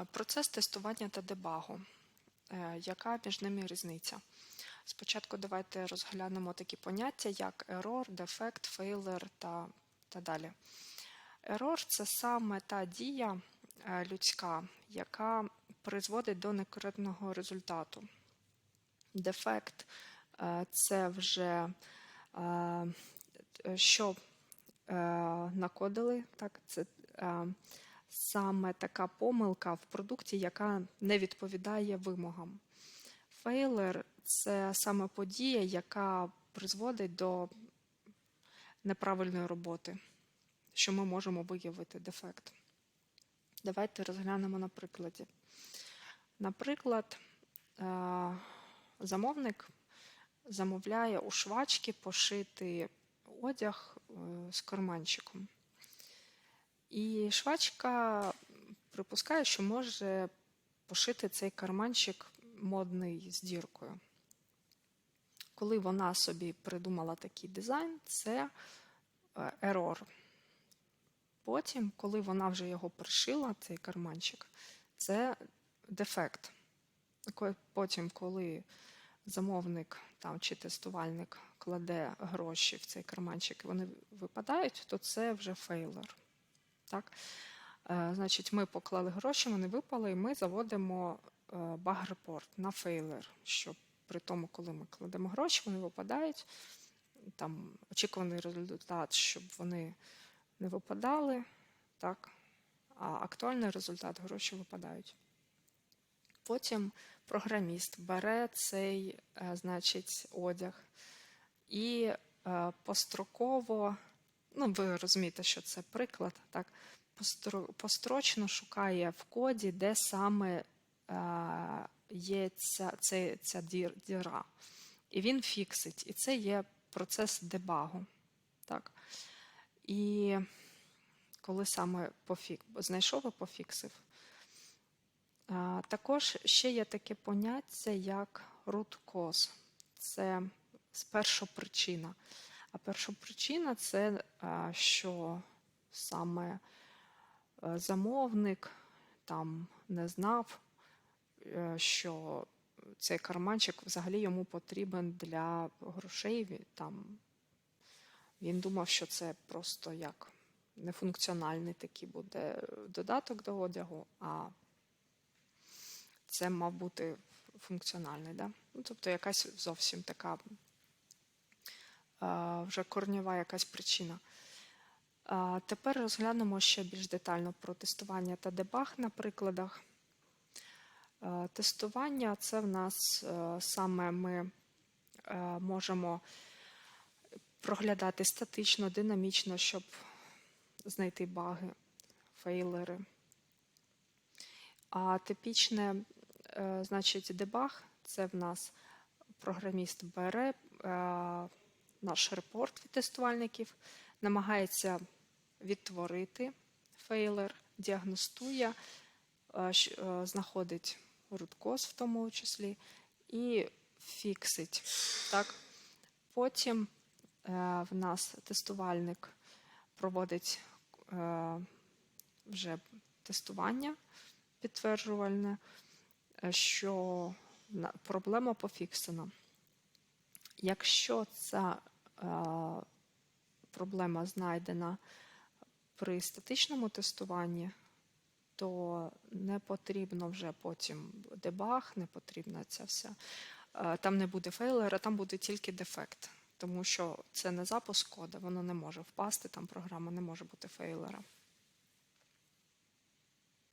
Е, Процес тестування та дебагу. Е, Яка між ними різниця? Спочатку давайте розглянемо такі поняття, як error, defect, failure та, та далі. Error – це саме та дія е, людська, яка призводить до некоректного результату. Дефект це вже що накодили, так, це саме така помилка в продукті, яка не відповідає вимогам. Фейлер це саме подія, яка призводить до неправильної роботи, що ми можемо виявити дефект. Давайте розглянемо на прикладі. Наприклад, е, замовник замовляє у швачки пошити одяг е, з карманчиком. І швачка припускає, що може пошити цей карманчик модний з діркою. Коли вона собі придумала такий дизайн, це е, ерор. Потім, коли вона вже його пришила, цей карманчик, це дефект. Потім, коли замовник там, чи тестувальник кладе гроші в цей карманчик і вони випадають, то це вже фейлер. Так? Е, Значить, ми поклали гроші, вони випали, і ми заводимо е, баг-репорт на фейлер, що при тому, коли ми кладемо гроші, вони випадають. Там очікуваний результат, щоб вони не випадали, так? а актуальний результат гроші випадають. Потім програміст бере цей, е, значить, одяг і построково, ну ви розумієте, що це приклад, так, построчно шукає в коді, де саме е, є ця, ця дір- діра. І він фіксить. І це є процес дебагу. Так. І коли саме пофік... знайшов і пофіксив. А, Також ще є таке поняття, як root cause. Це першопричина. А першопричина це що саме е, замовник там не знав, е, що цей карманчик взагалі йому потрібен для грошей. Там він думав, що це просто як нефункціональний такий буде додаток до одягу, а це мав бути функціональний. Да? Ну, тобто якась зовсім така вже корнєва якась причина. Тепер розглянемо ще більш детально про тестування та дебаг на прикладах. Тестування це в нас е, саме ми е, можемо проглядати статично, динамічно, щоб знайти баги, фейлери. А типічне, е, значить, дебаг це в нас програміст бере наш репорт від тестувальників, намагається відтворити фейлер, діагностує, е, е, знаходить root-cause в тому числі і фіксить. Так? Потім е, в нас тестувальник проводить вже тестування підтверджувальне, що проблема пофіксена. Якщо ця е, проблема знайдена при статичному тестуванні, то не потрібно вже потім дебаг, не потрібна ця вся. е, Там не буде фейлера, там буде тільки дефект, тому що це не запуск кода, воно не може впасти, там програма не може бути фейлера.